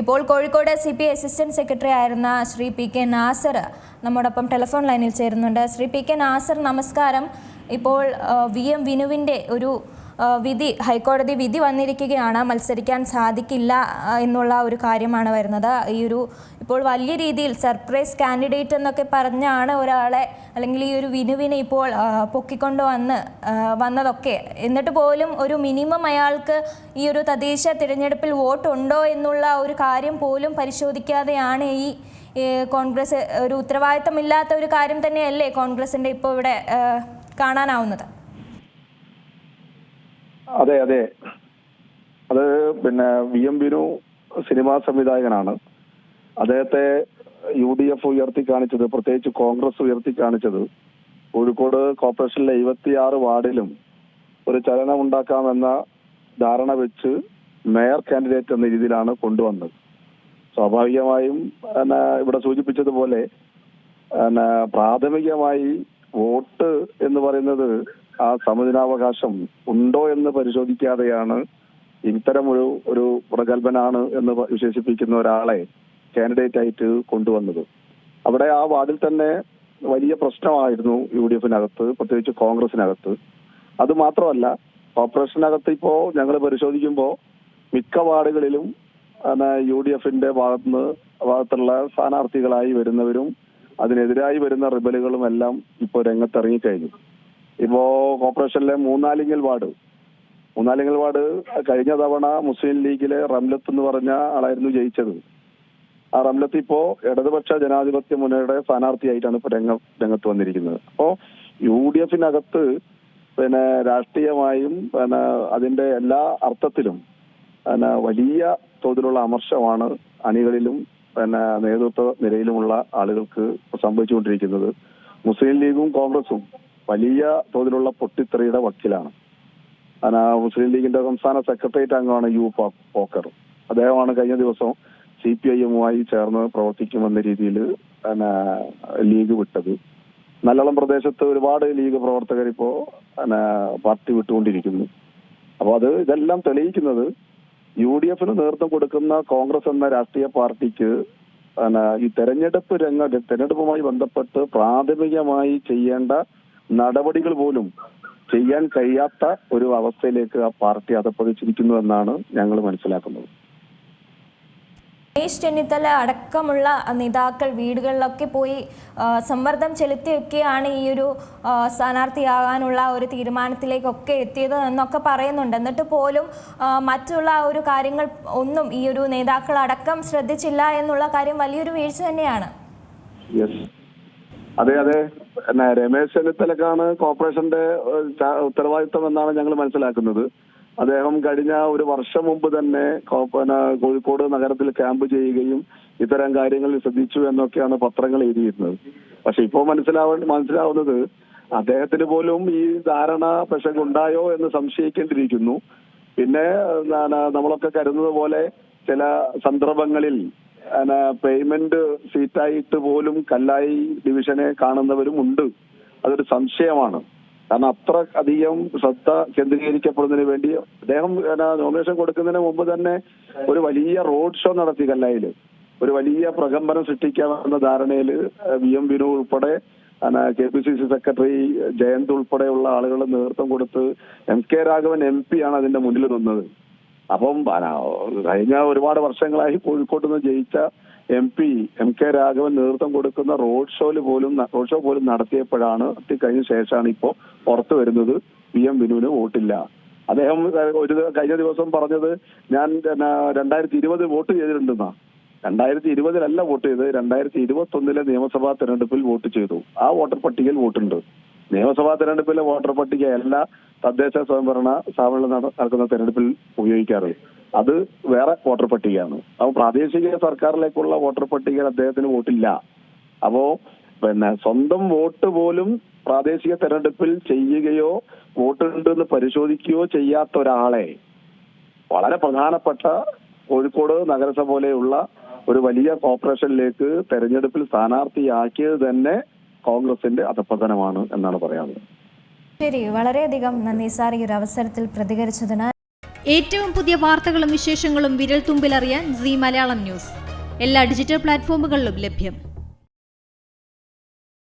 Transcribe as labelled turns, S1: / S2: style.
S1: ഇപ്പോൾ Kozhikode C P assistant secretary ആയിരുന്ന Shri P K Nasar നമ്മോടൊപ്പം ടെലിഫോൺ ലൈനിൽ ചേരുന്നുണ്ട്. ശ്രീ പി കെ നാസർ നമസ്കാരം. ഇപ്പോൾ വി എം വിനുവിന്റെ ഒരു വിധി ഹൈക്കോടതി വിധി വന്നിരിക്കുകയാണ്. മത്സരിക്കാൻ സാധിക്കില്ല എന്നുള്ള ഒരു കാര്യമാണ് വരുന്നത്. ഈ ഒരു ഇപ്പോൾ വലിയ രീതിയിൽ സർപ്രൈസ് കാൻഡിഡേറ്റ് എന്നൊക്കെ പറഞ്ഞാണ് ഒരാളെ അല്ലെങ്കിൽ ഈ ഒരു വിനുവിനെ ഇപ്പോൾ പൊക്കിക്കൊണ്ട് വന്ന് വന്നതൊക്കെ. എന്നിട്ട് പോലും ഒരു മിനിമം അയാൾക്ക് ഈ ഒരു തദ്ദേശ തിരഞ്ഞെടുപ്പിൽ വോട്ടുണ്ടോ എന്നുള്ള ഒരു കാര്യം പോലും പരിശോധിക്കാതെയാണ് ഈ കോൺഗ്രസ് ഒരു ഉത്തരവാദിത്തമില്ലാത്ത ഒരു കാര്യം തന്നെയല്ലേ കോൺഗ്രസിന്റെ ഇപ്പോൾ ഇവിടെ കാണാനാവുന്നത്.
S2: അതെ അതെ. അത് പിന്നെ വി എം ബിനു സിനിമാ സംവിധായകനാണ്. അദ്ദേഹത്തെ യു ഡി എഫ് ഉയർത്തി കാണിച്ചത് പ്രത്യേകിച്ച് കോൺഗ്രസ് ഉയർത്തി കാണിച്ചത് കോഴിക്കോട് കോർപ്പറേഷനിലെ ഇരുപത്തിയാറ് വാർഡിലും ഒരു ചലനം ഉണ്ടാക്കാമെന്ന ധാരണ വെച്ച് മേയർ കാൻഡിഡേറ്റ് എന്ന രീതിയിലാണ് കൊണ്ടുവന്നത്. സ്വാഭാവികമായും ഇവിടെ സൂചിപ്പിച്ചതുപോലെ പ്രാഥമികമായി വോട്ട് പറയുന്നത് ആ സമുദിനാവകാശം ഉണ്ടോ എന്ന് പരിശോധിക്കാതെയാണ് ഇത്തരം ഒരു ഒരു പ്രഗത്ഭനാണ് എന്ന് വിശേഷിപ്പിക്കുന്ന ഒരാളെ കാൻഡിഡേറ്റ് ആയിട്ട് കൊണ്ടുവന്നത്. അവിടെ ആ വാർഡിൽ തന്നെ വലിയ പ്രശ്നമായിരുന്നു യു ഡി എഫിനകത്ത് പ്രത്യേകിച്ച് കോൺഗ്രസിനകത്ത്. അത് മാത്രമല്ല കോർപ്പറേഷനകത്ത് ഇപ്പോ ഞങ്ങൾ പരിശോധിക്കുമ്പോൾ മിക്ക വാർഡുകളിലും യു ഡി എഫിന്റെ ഭാഗത്തുനിന്ന് ഭാഗത്തുള്ള സ്ഥാനാർത്ഥികളായി വരുന്നവരും അതിനെതിരായി വരുന്ന റിബലുകളും എല്ലാം ഇപ്പോൾ രംഗത്തിറങ്ങിക്കഴിഞ്ഞു. ഇപ്പോ കോർപ്പറേഷനിലെ മൂന്നാലിങ്ങൽ വാർഡ്. മൂന്നാലിങ്ങൽ വാർഡ് കഴിഞ്ഞ തവണ മുസ്ലിം ലീഗിലെ റംലത്ത് എന്ന് പറഞ്ഞ ആളായിരുന്നു ജയിച്ചത്. ആ റംലത്ത് ഇപ്പോ ഇടതുപക്ഷ ജനാധിപത്യ മുന്നണിയുടെ സ്ഥാനാർത്ഥിയായിട്ടാണ് ഇപ്പൊ രംഗ രംഗത്ത് വന്നിരിക്കുന്നത്. അപ്പോ യു ഡി എഫിനകത്ത് പിന്നെ രാഷ്ട്രീയമായും പിന്നെ അതിന്റെ എല്ലാ അർത്ഥത്തിലും പിന്നെ വലിയ തോതിലുള്ള അമർഷമാണ് അണികളിലും പിന്നെ നേതൃത്വ നിരയിലുമുള്ള ആളുകൾക്ക് സംഭവിച്ചുകൊണ്ടിരിക്കുന്നത്. മുസ്ലിം ലീഗും കോൺഗ്രസും വലിയ തോതിലുള്ള പൊട്ടിത്തെറിയുടെ വക്കിലാണ്. മുസ്ലിം ലീഗിന്റെ സംസ്ഥാന സെക്രട്ടേറിയറ്റ് അംഗമാണ് യു പോക്കർ. അദ്ദേഹമാണ് കഴിഞ്ഞ ദിവസം സി പി ഐ എമ്മുമായി ചേർന്ന് പ്രവർത്തിക്കുമെന്ന രീതിയിൽ പിന്നെ ലീഗ് വിട്ടത്. നല്ലളം പ്രദേശത്ത് ഒരുപാട് ലീഗ് പ്രവർത്തകർ ഇപ്പോ പിന്നെ പാർട്ടി വിട്ടുകൊണ്ടിരിക്കുന്നു. അപ്പൊ അത് ഇതെല്ലാം തെളിയിക്കുന്നത് യു ഡി എഫിന് നേതൃത്വം കൊടുക്കുന്ന കോൺഗ്രസ് എന്ന രാഷ്ട്രീയ പാർട്ടിക്ക് ഈ തെരഞ്ഞെടുപ്പ് രംഗ തെരഞ്ഞെടുപ്പുമായി ബന്ധപ്പെട്ട് പ്രാഥമികമായി ചെയ്യേണ്ട നടപടികൾ പോലും ചെയ്യാൻ കഴിയാത്ത ഒരു അവസ്ഥയിലേക്ക് ആ പാർട്ടി അതപ്പതിച്ചിരിക്കുന്നു എന്നാണ് ഞങ്ങൾ മനസ്സിലാക്കുന്നത്.
S1: രമേശ് ചെന്നിത്തല അടക്കമുള്ള നേതാക്കൾ വീടുകളിലൊക്കെ പോയി സമ്മർദ്ദം ചെലുത്തിയൊക്കെയാണ് ഈ ഒരു സ്ഥാനാർത്ഥിയാകാനുള്ള ഒരു തീരുമാനത്തിലേക്കൊക്കെ എത്തിയത് എന്നൊക്കെ പറയുന്നുണ്ട്. എന്നിട്ട് പോലും മറ്റുള്ള ഒരു കാര്യങ്ങൾ ഒന്നും ഈ ഒരു നേതാക്കൾ അടക്കം ശ്രദ്ധിച്ചില്ല എന്നുള്ള കാര്യം വലിയൊരു വീഴ്ച തന്നെയാണ്.
S2: അതെ അതെ. രമേശ് ചെന്നിത്തലക്കാണ് കോർപ്പറേഷന്റെ ഉത്തരവാദിത്തം എന്നാണ് ഞങ്ങൾ മനസ്സിലാക്കുന്നത്. അദ്ദേഹം കഴിഞ്ഞ ഒരു വർഷം മുമ്പ് തന്നെ കോഴിക്കോട് നഗരത്തിൽ ക്യാമ്പ് ചെയ്യുകയും ഇത്തരം കാര്യങ്ങളിൽ ശ്രദ്ധിച്ചു എന്നൊക്കെയാണ് പത്രങ്ങൾ എഴുതിയിരുന്നത്. പക്ഷെ ഇപ്പോൾ മനസ്സിലാവ മനസ്സിലാവുന്നത് അദ്ദേഹത്തിന് പോലും ഈ ധാരണ ഉണ്ടായോ എന്ന് സംശയിക്കേണ്ടിയിരിക്കുന്നു. പിന്നെ നമ്മളൊക്കെ കരുതുന്നത് പോലെ ചില സന്ദർഭങ്ങളിൽ പേയ്മെന്റ് സീറ്റായിട്ട് പോലും കല്ലായി ഡിവിഷനെ കാണുന്നവരും ഉണ്ട്. അതൊരു സംശയമാണ്. കാരണം അത്ര അധികം ശ്രദ്ധ കേന്ദ്രീകരിക്കപ്പെടുന്നതിന് വേണ്ടി അദ്ദേഹം നോമിനേഷൻ കൊടുക്കുന്നതിന് മുമ്പ് തന്നെ ഒരു വലിയ റോഡ് ഷോ നടത്തി കല്ലായിൽ ഒരു വലിയ പ്രകമ്പനം സൃഷ്ടിക്കാമെന്ന ധാരണയിൽ വി. എം. വിനു ഉൾപ്പെടെ K P C C secretary Jayanth ഉൾപ്പെടെയുള്ള ആളുകൾ നേതൃത്വം കൊടുത്ത് M. K. Raghavan M P ആണ് അതിന്റെ മുന്നിൽ നിന്നത്. അപ്പം കഴിഞ്ഞ ഒരുപാട് വർഷങ്ങളായി കോഴിക്കോട്ട് നിന്ന് ജയിച്ച M P M K Raghavan നേതൃത്വം കൊടുക്കുന്ന റോഡ് ഷോയിൽ പോലും റോഡ് ഷോ പോലും നടത്തിയപ്പോഴാണ് കഴിഞ്ഞ ശേഷമാണ് ഇപ്പോ പുറത്തു വരുന്നത് പി എം വിനുവിന് വോട്ടില്ല. അദ്ദേഹം ഒരു കഴിഞ്ഞ ദിവസം പറഞ്ഞത് ഞാൻ രണ്ടായിരത്തി ഇരുപത് വോട്ട് ചെയ്തിട്ടുണ്ടെന്നാ. രണ്ടായിരത്തി ഇരുപതിലല്ല വോട്ട് ചെയ്തത്. രണ്ടായിരത്തി ഇരുപത്തി ഒന്നിലെ നിയമസഭാ തെരഞ്ഞെടുപ്പിൽ വോട്ട് ചെയ്തു. ആ വോട്ടർ പട്ടികയിൽ വോട്ടുണ്ട്. നിയമസഭാ തെരഞ്ഞെടുപ്പിലെ വോട്ടർ പട്ടിക എല്ലാ തദ്ദേശ സ്വയംഭരണ സ്ഥാപനങ്ങളിൽ നട- നടക്കുന്ന തെരഞ്ഞെടുപ്പിൽ ഉപയോഗിക്കാറ്. അത് വേറെ വോട്ടർ പട്ടികയാണ്. അപ്പൊ പ്രാദേശിക സർക്കാരിലേക്കുള്ള വോട്ടർ പട്ടികയിൽ അദ്ദേഹത്തിന് വോട്ടില്ല. അപ്പോ പിന്നെ സ്വന്തം വോട്ട് പോലും പ്രാദേശിക തെരഞ്ഞെടുപ്പിൽ ചെയ്യുകയോ വോട്ടുണ്ട് എന്ന് പരിശോധിക്കുകയോ ചെയ്യാത്ത ഒരാളെ വളരെ പ്രധാനപ്പെട്ട കോഴിക്കോട് നഗരസഭ പോലെയുള്ള ഒരു വലിയ കോർപ്പറേഷനിലേക്ക് തെരഞ്ഞെടുപ്പിൽ സ്ഥാനാർത്ഥിയാക്കിയത് തന്നെ കോൺഗ്രസിന്റെ അധപ്പതനമാണ് എന്നാണ് പറയാനുള്ളത്.
S1: ശരി വളരെയധികം നന്ദി സാർ ഈ ഒരു അവസരത്തിൽ പ്രതികരിച്ചതിന്
S3: ഏറ്റവും പുതിയ വാർത്തകളും വിശേഷങ്ങളും വിരൽ തുമ്പിലറിയാൻ സി മലയാളം ന്യൂസ്. എല്ലാ ഡിജിറ്റൽ പ്ലാറ്റ്ഫോമുകളിലും ലഭ്യം.